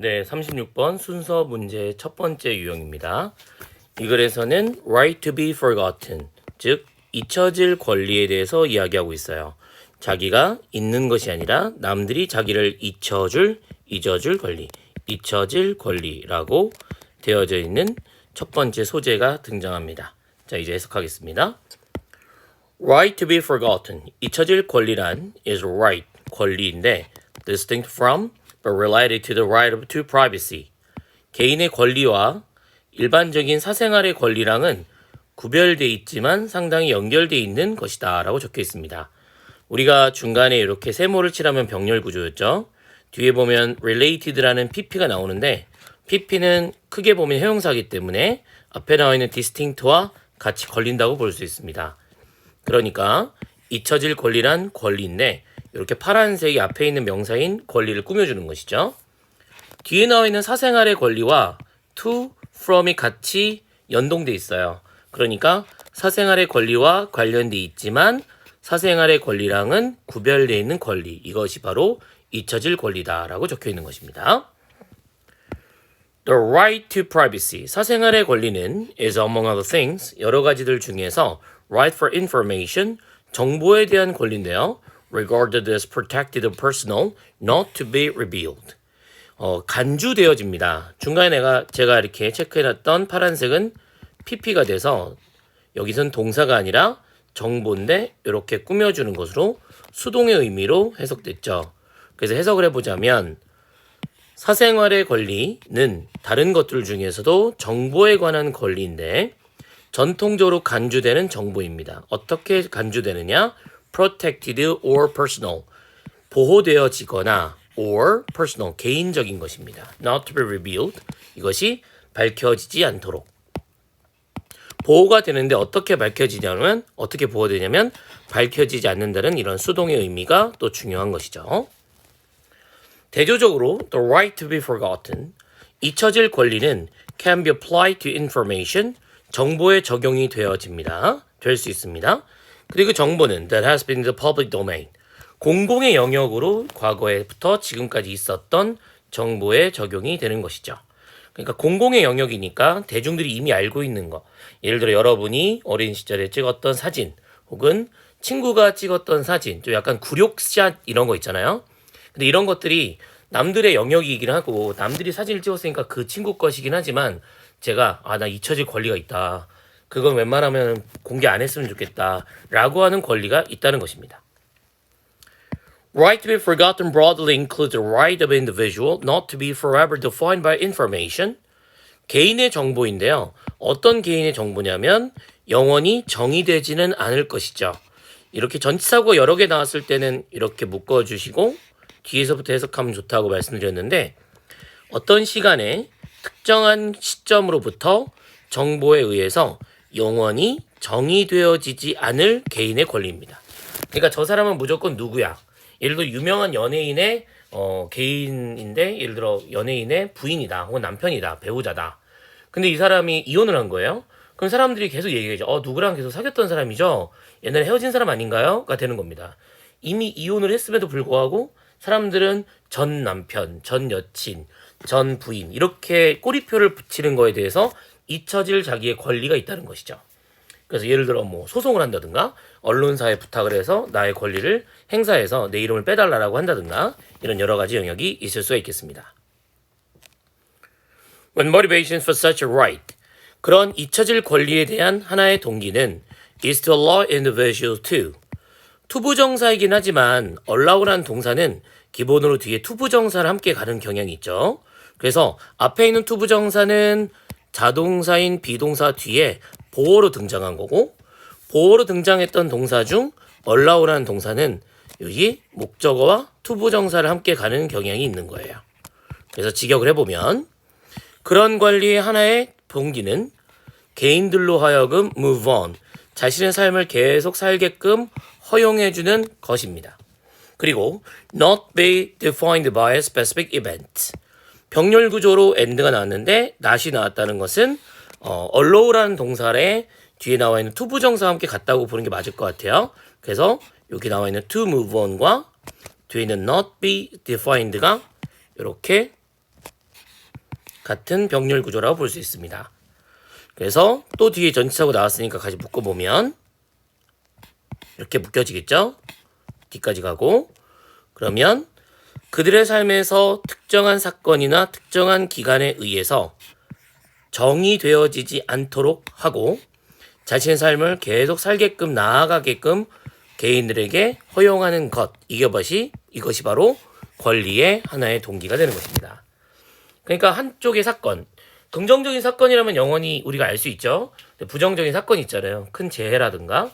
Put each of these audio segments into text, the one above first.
네, 36번 순서 문제의 첫 번째 유형입니다. 이 글에서는 right to be forgotten, 즉 잊혀질 권리에 대해서 이야기하고 있어요. 자기가 있는 것이 아니라 남들이 자기를 잊혀줄, 잊어줄 권리, 잊혀질 권리라고 되어져 있는 첫 번째 소재가 등장합니다. 자, 이제 해석하겠습니다. Right to be forgotten. 잊혀질 권리란 is right, 권리인데 distinct from but related to the right of to privacy. 개인의 권리와 일반적인 사생활의 권리랑은 구별돼 있지만 상당히 연결돼 있는 것이다 라고 적혀 있습니다. 우리가 중간에 이렇게 세모를 칠하면 병렬 구조였죠. 뒤에 보면 related라는 pp가 나오는데 pp는 크게 보면 형용사이기 때문에 앞에 나와 있는 distinct와 같이 걸린다고 볼 수 있습니다. 그러니까 잊혀질 권리란 권리인데 이렇게 파란색이 앞에 있는 명사인 권리를 꾸며주는 것이죠. 뒤에 나와 있는 사생활의 권리와 to, from이 같이 연동돼 있어요. 그러니까 사생활의 권리와 관련돼 있지만 사생활의 권리랑은 구별되어 있는 권리 이것이 바로 잊혀질 권리다라고 적혀 있는 것입니다. The right to privacy 사생활의 권리는 is among other things 여러 가지들 중에서 right for information 정보에 대한 권리인데요. Regarded as protected and personal, not to be revealed. 어, 간주되어집니다. 중간에 내가 제가 이렇게 체크해놨던 파란색은 PP가 돼서 여기선 동사가 아니라 정보인데 이렇게 꾸며주는 것으로 수동의 의미로 해석됐죠. 그래서 해석을 해보자면 사생활의 권리는 다른 것들 중에서도 정보에 관한 권리인데 전통적으로 간주되는 정보입니다. 어떻게 간주되느냐? Protected or personal. 보호되어지거나 or personal. 개인적인 것입니다. not to be revealed. 이것이 밝혀지지 않도록. 보호가 되는데 어떻게 밝혀지냐면 어떻게 보호되냐면 밝혀지지 않는다는 이런 수동의 의미가 또 중요한 것이죠. 대조적으로 the right to be forgotten 잊혀질 권리는 can be applied to information 정보에 적용이 되어집니다. 될 수 있습니다. 그리고 정보는 that has been the public domain 공공의 영역으로 과거에부터 지금까지 있었던 정보에 적용이 되는 것이죠. 그러니까 공공의 영역이니까 대중들이 이미 알고 있는 거. 예를 들어 여러분이 어린 시절에 찍었던 사진 혹은 친구가 찍었던 사진, 좀 약간 굴욕샷 이런 거 있잖아요. 근데 이런 것들이 남들의 영역이긴 하고 남들이 사진을 찍었으니까 그 친구 것이긴 하지만 제가 아 나 잊혀질 권리가 있다. 그건 웬만하면 공개 안 했으면 좋겠다. 라고 하는 권리가 있다는 것입니다. Right to be forgotten broadly includes the right of individual not to be forever defined by information. 개인의 정보인데요. 어떤 개인의 정보냐면 영원히 정의되지는 않을 것이죠. 이렇게 전치사고 여러 개 나왔을 때는 이렇게 묶어주시고 뒤에서부터 해석하면 좋다고 말씀드렸는데 어떤 시간에 특정한 시점으로부터 정보에 의해서 영원히 정의되어지지 않을 개인의 권리입니다. 그러니까 저 사람은 무조건 누구야? 예를 들어 유명한 연예인의 어, 개인인데 예를 들어 연예인의 부인이다 혹은 남편이다 배우자다. 근데 이 사람이 이혼을 한 거예요. 그럼 사람들이 계속 얘기하죠. 어 누구랑 계속 사귀었던 사람이죠. 옛날에 헤어진 사람 아닌가요?가 되는 겁니다. 이미 이혼을 했음에도 불구하고 사람들은 전 남편, 전 여친, 전 부인 이렇게 꼬리표를 붙이는 거에 대해서 잊혀질 자기의 권리가 있다는 것이죠. 그래서 예를 들어 뭐 소송을 한다든가 언론사에 부탁을 해서 나의 권리를 행사해서 내 이름을 빼달라고 한다든가 이런 여러 가지 영역이 있을 수가 있겠습니다. When motivations for such a right 그런 잊혀질 권리에 대한 하나의 동기는 is to allow individuals to 투부정사이긴 하지만 allow란 동사는 기본으로 뒤에 투부정사를 함께 가는 경향이 있죠. 그래서 앞에 있는 투부정사는 자동사인 비동사 뒤에 보어로 등장한 거고 보어로 등장했던 동사 중 allow라는 동사는 여기 목적어와 투부정사를 함께 가는 경향이 있는 거예요. 그래서 직역을 해보면 그런 관리의 하나의 동기는 개인들로 하여금 move on, 자신의 삶을 계속 살게끔 허용해주는 것입니다. 그리고 not be defined by a specific event. 병렬 구조로 end가 나왔는데 not이 나왔다는 것은 어, allow라는 동사에 뒤에 나와 있는 to 부정사와 함께 같다고 보는 게 맞을 것 같아요. 그래서 여기 나와 있는 to move on과 뒤에 있는 not be defined가 이렇게 같은 병렬 구조라고 볼 수 있습니다. 그래서 또 뒤에 전치사고 나왔으니까 같이 묶어보면 이렇게 묶여지겠죠? 뒤까지 가고 그러면 그들의 삶에서 특정한 사건이나 특정한 기간에 의해서 정의되어지지 않도록 하고 자신의 삶을 계속 살게끔 나아가게끔 개인들에게 허용하는 것 이것이 이것이 바로 권리의 하나의 동기가 되는 것입니다. 그러니까 한쪽의 사건 긍정적인 사건이라면 영원히 우리가 알 수 있죠. 부정적인 사건이 있잖아요. 큰 재해라든가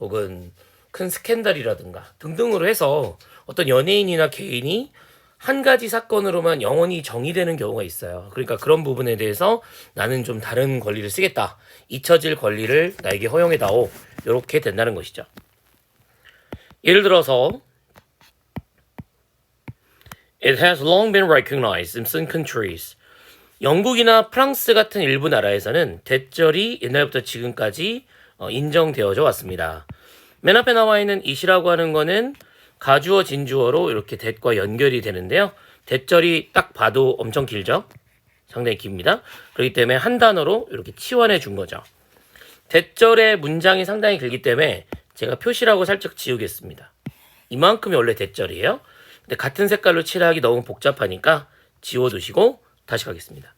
혹은 큰 스캔들이라든가 등등으로 해서 어떤 연예인이나 개인이 한 가지 사건으로만 영원히 정의되는 경우가 있어요. 그러니까 그런 부분에 대해서 나는 좀 다른 권리를 쓰겠다. 잊혀질 권리를 나에게 허용해다오. 이렇게 된다는 것이죠. 예를 들어서 It has long been recognized in some countries. 영국이나 프랑스 같은 일부 나라에서는 대절이 옛날부터 지금까지 어, 인정되어져 왔습니다. 맨 앞에 나와 있는 it이라고 하는 거는 가주어 진주어로 이렇게 that과 연결이 되는데요. 대절이 딱 봐도 엄청 길죠? 상당히 깁니다. 그렇기 때문에 한 단어로 이렇게 치환해 준 거죠. 대절의 문장이 상당히 길기 때문에 제가 표시라고 살짝 지우겠습니다. 이만큼이 원래 대절이에요. 근데 같은 색깔로 칠하기 너무 복잡하니까 지워두시고 다시 가겠습니다.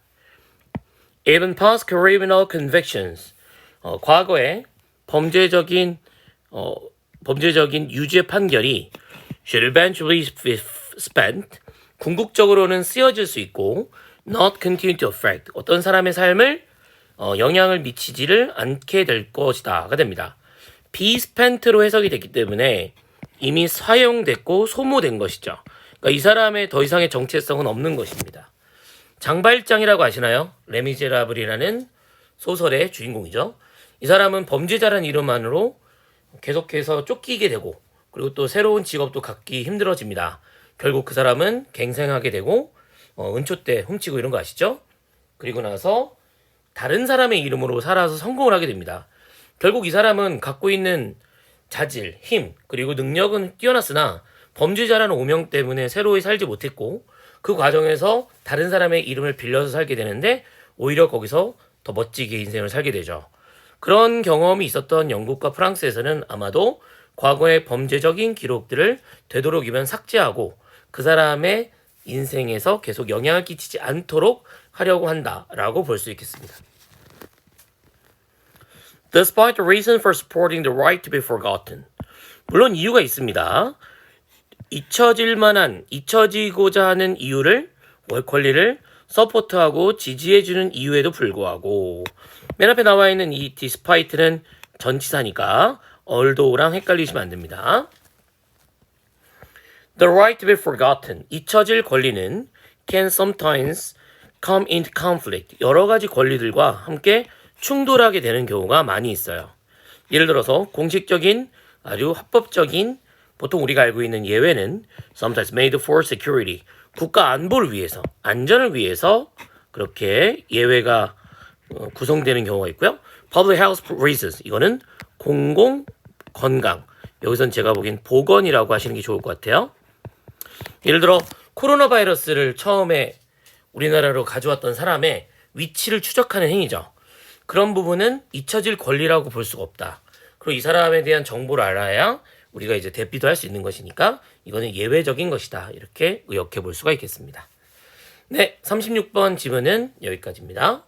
Even past criminal convictions. 어, 과거에 범죄적인 어, 범죄적인 유죄 판결이 should eventually be spent 궁극적으로는 쓰여질 수 있고 not continue to affect 어떤 사람의 삶을 어, 영향을 미치지를 않게 될 것이다가 됩니다. be spent로 해석이 됐기 때문에 이미 사용됐고 소모된 것이죠. 그러니까 이 사람의 더 이상의 정체성은 없는 것입니다. 장발장이라고 아시나요? 레미제라블이라는 소설의 주인공이죠. 이 사람은 범죄자란 이름만으로 계속해서 쫓기게 되고 그리고 또 새로운 직업도 갖기 힘들어집니다. 결국 그 사람은 갱생하게 되고 어, 은초 때 훔치고 이런 거 아시죠? 그리고 나서 다른 사람의 이름으로 살아서 성공을 하게 됩니다. 결국 이 사람은 갖고 있는 자질, 힘, 그리고 능력은 뛰어났으나 범죄자라는 오명 때문에 새로이 살지 못했고 그 과정에서 다른 사람의 이름을 빌려서 살게 되는데 오히려 거기서 더 멋지게 인생을 살게 되죠. 그런 경험이 있었던 영국과 프랑스에서는 아마도 과거의 범죄적인 기록들을 되도록이면 삭제하고 그 사람의 인생에서 계속 영향을 끼치지 않도록 하려고 한다라고 볼 수 있겠습니다. Despite the reason for supporting the right to be forgotten. 물론 이유가 있습니다. 잊혀질 만한, 잊혀지고자 하는 이유를, 권리를 서포트하고 지지해주는 이유에도 불구하고, 맨 앞에 나와 있는 이 despite는 전치사니까, although랑 헷갈리시면 안 됩니다. The right to be forgotten, 잊혀질 권리는 can sometimes come into conflict, 여러 가지 권리들과 함께 충돌하게 되는 경우가 많이 있어요. 예를 들어서 공식적인 아주 합법적인 보통 우리가 알고 있는 예외는 sometimes made for security 국가 안보를 위해서 안전을 위해서 그렇게 예외가 어, 구성되는 경우가 있고요. public health reasons 이거는 공공 건강 여기선 제가 보기엔 보건이라고 하시는 게 좋을 것 같아요. 예를 들어 코로나 바이러스를 처음에 우리나라로 가져왔던 사람의 위치를 추적하는 행위죠. 그런 부분은 잊혀질 권리라고 볼 수가 없다. 그리고 이 사람에 대한 정보를 알아야 우리가 이제 대피도 할 수 있는 것이니까 이거는 예외적인 것이다. 이렇게 의역해 볼 수가 있겠습니다. 네, 36번 지문은 여기까지입니다.